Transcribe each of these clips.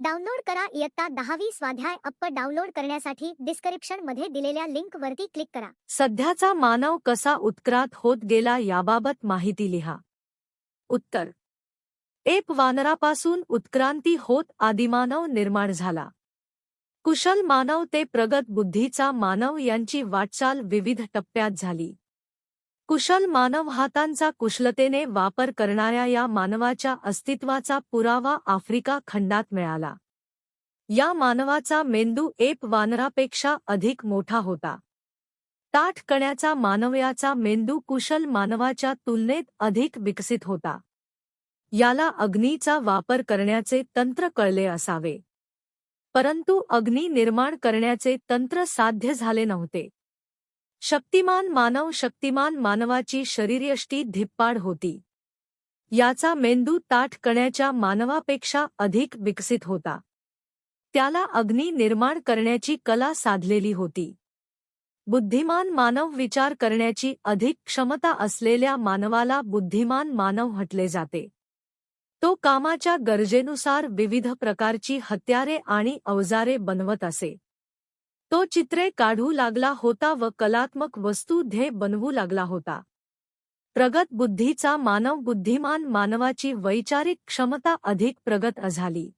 Download करा इयत्ता दहावी स्वाध्याय अप्प डाउनलोड करण्यासाठी डिस्क्रिप्शनमध्ये दिलेल्या लिंक वरती क्लिक करा. सध्याचा मानव कसा उत्क्रांत होत गेला याबाबत माहिती लिहा. उत्तर. एप वानरापासून उत्क्रांती होत आदिमानव निर्माण झाला. कुशल मानव ते प्रगत बुद्धीचा मानव यांची वाटचाल विविध टप्प्यात झाली. कुशल मानव हातांचा कुशलतेने वापर करणाऱ्या या मानवाच्या अस्तित्वाचा पुरावा आफ्रिका खंडात मिळाला. या मानवाचा मेंदू एप वानरापेक्षा अधिक मोठा होता. ताठ कण्याचा मानवयाचा मेंदू कुशल मानवाच्या तुलनेत अधिक विकसित होता. याला अग्नीचा वापर करण्याचे तंत्र कळले असावे. परंतु अग्नी निर्माण करण्याचे तंत्र साध्य झाले नव्हते. शक्तिमान मानव शक्तिमान मानवाची शरीरयष्टी धिप्पाड होती. याचा मेंदू ताठ कण्याच्या मानवापेक्षा अधिक विकसित होता. त्याला अग्नी निर्माण करण्याची कला साधलेली होती. बुद्धिमान मानव विचार करण्याची अधिक क्षमता असलेल्या मानवाला बुद्धिमान मानव म्हटले जाते. तो कामाच्या गरजेनुसार विविध प्रकारची हत्यारे आणि अवजारे बनवत असे. तो चित्रे काढू लागला होता व कलात्मक वस्तू ध्येय बनवू लागला होता. प्रगत बुद्धीचा मानव बुद्धिमान मानवाची वैचारिक क्षमता अधिक प्रगत झाली.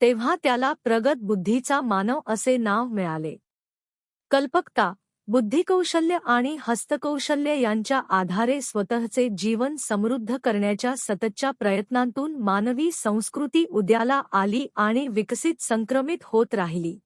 तेव्हा त्याला प्रगत बुद्धीचा मानव असे नाव मिळाले. कल्पकता बुद्धिकौशल्य आणि हस्तकौशल्य यांच्या आधारे स्वतःचे जीवन समृद्ध करण्याच्या सततच्या प्रयत्नांतून मानवी संस्कृती उद्याला आली आणि विकसित संक्रमित होत राहिली.